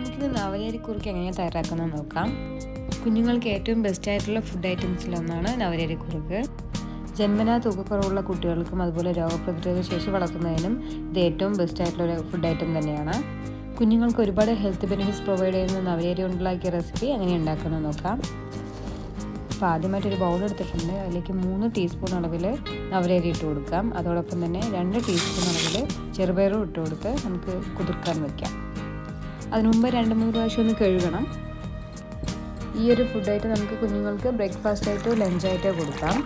നമുക്കിത് നവരേരി കുറുക്ക് എങ്ങനെയാണ് തയ്യാറാക്കുന്നത് നോക്കാം. കുഞ്ഞുങ്ങൾക്ക് ഏറ്റവും ബെസ്റ്റ് ആയിട്ടുള്ള ഫുഡ് ഐറ്റംസിലൊന്നാണ് നവരേരി കുറുക്ക് ജന്മനാ തൂക്കക്കുറവുള്ള കുട്ടികൾക്കും അതുപോലെ രോഗപ്രതിരോധ ശേഷി വളർത്തുന്നതിനും ഇത് ഏറ്റവും ബെസ്റ്റ് ആയിട്ടുള്ള ഒരു ഫുഡ് ഐറ്റം തന്നെയാണ്. കുഞ്ഞുങ്ങൾക്ക് ഒരുപാട് ഹെൽത്ത് ബെനിഫിറ്റ്സ് പ്രൊവൈഡ് ചെയ്യുന്ന നവരേരി ഉണ്ടാക്കിയ റെസിപ്പി എങ്ങനെ ഉണ്ടാക്കുന്നത് നോക്കാം. അപ്പോൾ ആദ്യമായിട്ട് ഒരു ബൗൾ എടുത്തിട്ടുണ്ട്. അതിലേക്ക് മൂന്ന് ടീസ്പൂൺ അളവിൽ നവരേരി ഇട്ട് കൊടുക്കാം. അതോടൊപ്പം തന്നെ രണ്ട് ടീസ്പൂൺ അളവിൽ ചെറുപയറും ഇട്ട് കൊടുത്ത് നമുക്ക് കുതിർക്കാൻ വെക്കാം. അതിനു മുമ്പ് രണ്ട് മൂന്ന് പ്രാവശ്യം ഒന്ന് കഴുകണം. ഈ ഒരു ഫുഡായിട്ട് നമുക്ക് കുഞ്ഞുങ്ങൾക്ക് ബ്രേക്ക്ഫാസ്റ്റ് ആയിട്ടോ ലഞ്ചായിട്ടോ കൊടുക്കാം.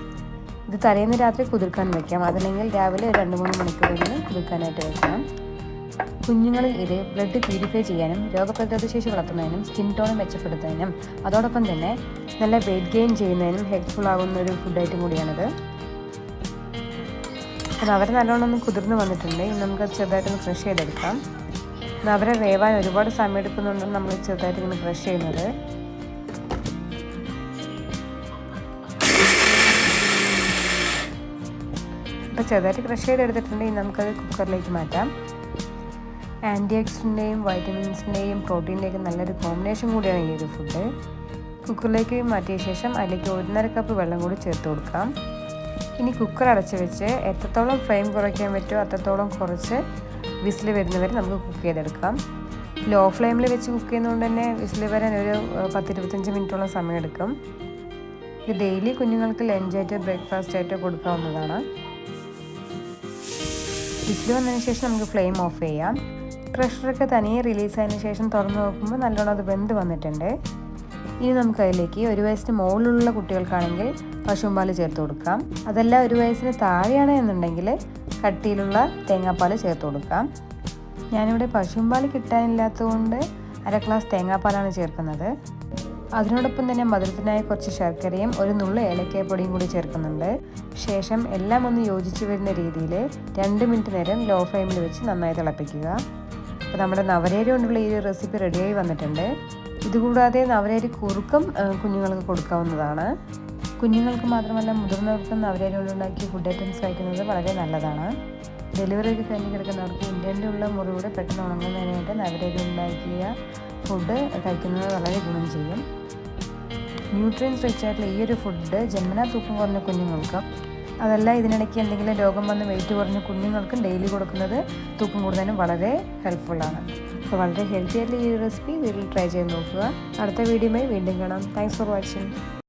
ഇത് തലേന്ന് രാത്രി കുതിർക്കാൻ വെക്കാം. അതല്ലെങ്കിൽ രാവിലെ രണ്ട് മൂന്ന് മണിക്കൂറെങ്കിലും കുതിർക്കാനായിട്ട് വെക്കാം കുഞ്ഞുങ്ങളിൽ ഇത് ബ്ലഡ് പ്യൂരിഫൈ ചെയ്യാനും രോഗപ്രതിരോധ ശേഷി വളർത്തുന്നതിനും സ്കിൻ ടോൺ മെച്ചപ്പെടുത്തുന്നതിനും അതോടൊപ്പം തന്നെ നല്ല വെയിറ്റ് ഗെയിൻ ചെയ്യുന്നതിനും ഹെൽപ്ഫുൾ ആകുന്ന ഒരു ഫുഡ് ഐറ്റം കൂടിയാണിത്. അപ്പം അവർ നല്ലോണം ഒന്ന് കുതിർന്ന് വന്നിട്ടുണ്ട്. നമുക്ക് ചെറുതായിട്ടൊന്ന് ഫ്രഷ് ചെയ്തെടുക്കാം. അവരെ വേവാൻ ഒരുപാട് സമയം എടുക്കുന്നുണ്ടെന്ന് നമ്മൾ ചെറുതായിട്ട് ഇങ്ങനെ ക്രഷ് ചെയ്യുന്നത്. അപ്പോൾ ചെറുതായിട്ട് ക്രഷ് ചെയ്തെടുത്തിട്ടുണ്ടെങ്കിൽ നമുക്കത് കുക്കറിലേക്ക് മാറ്റാം. ആന്റി ഓക്സിഡന്റെയും വൈറ്റമിൻസിന്റെയും പ്രോട്ടീന്റെയൊക്കെ നല്ലൊരു കോമ്പിനേഷൻ കൂടിയാണ് ഈ ഒരു ഫുഡ് കുക്കറിലേക്ക് മാറ്റിയ ശേഷം അതിലേക്ക് ഒന്നര കപ്പ് വെള്ളം കൂടി ചേർത്ത് കൊടുക്കാം. ഇനി കുക്കർ അടച്ച് വെച്ച് എത്രത്തോളം ഫ്ലെയിം കുറയ്ക്കാൻ പറ്റുമോ അത്രത്തോളം കുറച്ച് വിസിൽ വരുന്നവരെ നമുക്ക് കുക്ക് ചെയ്തെടുക്കാം. ലോ ഫ്ലെയിമിൽ വെച്ച് കുക്ക് ചെയ്യുന്നതുകൊണ്ട് തന്നെ വിസിൽ വരാൻ ഒരു പത്തിരുപത്തഞ്ച് മിനിറ്റോളം സമയമെടുക്കും. ഇത് ഡെയിലി കുഞ്ഞുങ്ങൾക്ക് ലഞ്ചായിട്ടോ ബ്രേക്ക്ഫാസ്റ്റ് ആയിട്ടോ കൊടുക്കാവുന്നതാണ്. വിസിൽ വന്നതിന് ശേഷം നമുക്ക് ഫ്ലെയിം ഓഫ് ചെയ്യാം. പ്രഷറൊക്കെ തനിയെ റിലീസ് ആയതിനു ശേഷം തുറന്നു നോക്കുമ്പോൾ നല്ലോണം അത് വെന്ത് വന്നിട്ടുണ്ട്. ഇനി നമുക്ക് അതിലേക്ക് ഒരു വയസ്സിന് മുകളിലുള്ള കുട്ടികൾക്കാണെങ്കിൽ പശുമ്പാൽ ചേർത്ത് കൊടുക്കാം. അതല്ല ഒരു വയസ്സിന് താഴെയാണ് എന്നുണ്ടെങ്കിൽ കട്ടിയിലുള്ള തേങ്ങാപ്പാൽ ചേർത്ത് കൊടുക്കാം. ഞാനിവിടെ പശുമ്പാൽ കിട്ടാനില്ലാത്തതുകൊണ്ട് അര ഗ്ലാസ് തേങ്ങാപ്പാലാണ് ചേർക്കുന്നത്. അതിനോടൊപ്പം തന്നെ മധുരത്തിനായി കുറച്ച് ശർക്കരയും ഒരു നുള്ള ഏലക്കായപ്പൊടിയും കൂടി ചേർക്കുന്നുണ്ട്. ശേഷം എല്ലാം ഒന്ന് യോജിച്ച് വരുന്ന രീതിയിൽ രണ്ട് മിനിറ്റ് നേരം ലോ ഫ്ലെയിമിൽ വെച്ച് നന്നായി തിളപ്പിക്കുക. അപ്പോൾ നമ്മുടെ നവരേരി കൊണ്ടുള്ള ഈ റെസിപ്പി റെഡിയായി വന്നിട്ടുണ്ട്. ഇതുകൂടാതെ നവരേരി കുറുക്കും കുഞ്ഞുങ്ങൾക്ക് കൊടുക്കാവുന്നതാണ്. കുഞ്ഞുങ്ങൾക്ക് മാത്രമല്ല മുതിർന്നവർക്കും നവരേരി ഫുഡ് ഐറ്റംസ് കഴിക്കുന്നത് വളരെ നല്ലതാണ്. ഡെലിവറി ഒക്കെ കഴിഞ്ഞ് കിടക്കുന്നവർക്ക് ഇന്ത്യയിലുള്ള മുറിവിടെ പെട്ടെന്ന് ഉണങ്ങുന്നതിനായിട്ട് നവരേരി ഉണ്ടാക്കിയ ഫുഡ് കഴിക്കുന്നത് വളരെ ഗുണം ചെയ്യും. ന്യൂട്രിയൻസ് റിച്ച് ആയിട്ടുള്ള ഈ ഒരു ഫുഡ് ജന്മന തൂക്കം കുറഞ്ഞ കുഞ്ഞുങ്ങൾക്കും അതല്ല ഇതിനിടയ്ക്ക് എന്തെങ്കിലും രോഗം വന്ന് വെയിറ്റ് കുറഞ്ഞ കുഞ്ഞുങ്ങൾക്കും ഡെയിലി കൊടുക്കുന്നത് തൂക്കം കൂടുന്നതിനും വളരെ ഹെൽപ്ഫുള്ളാണ് അപ്പോൾ വളരെ ഹെൽത്തി ആയിട്ടുള്ള ഈ റെസിപ്പി വീട്ടിൽ ട്രൈ ചെയ്ത് നോക്കുക. അടുത്ത വീഡിയോയുമായി വീണ്ടും കാണാം. Thanks for watching